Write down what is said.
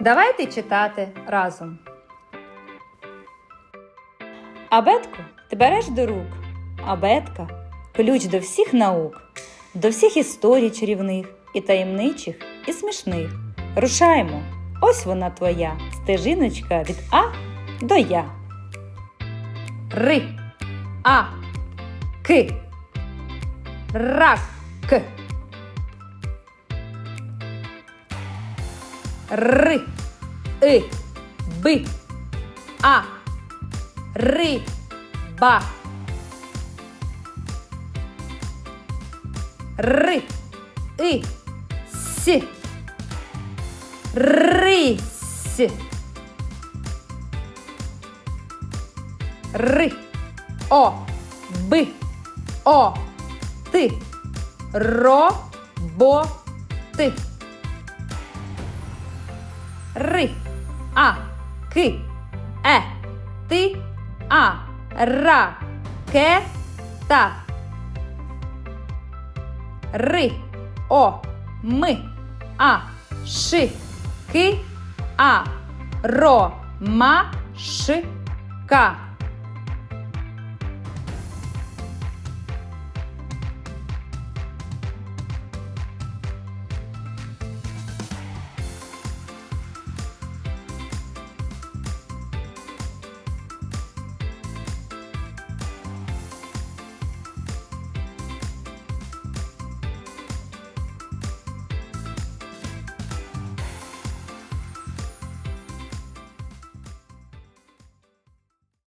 Давайте читати разом. Абетку ти береш до рук. Абетка ключ до всіх наук, до всіх історій чарівних і таємничих, і смішних. Рушаємо! Ось вона твоя стежиночка від А до Я. Ри, А, Ки, Рак. Ри, И, Би, А, Ри, Ба. Ри, И, С. Рись. Ри, О, Би, О, Ти. Ро, Бо, Ти. Ри, А, Ки, Е, Ти, А, Ра, Ке, Та. Ри, О, Ми, А, Ши, Ки, А, Ро, Ма, Ши, Ка.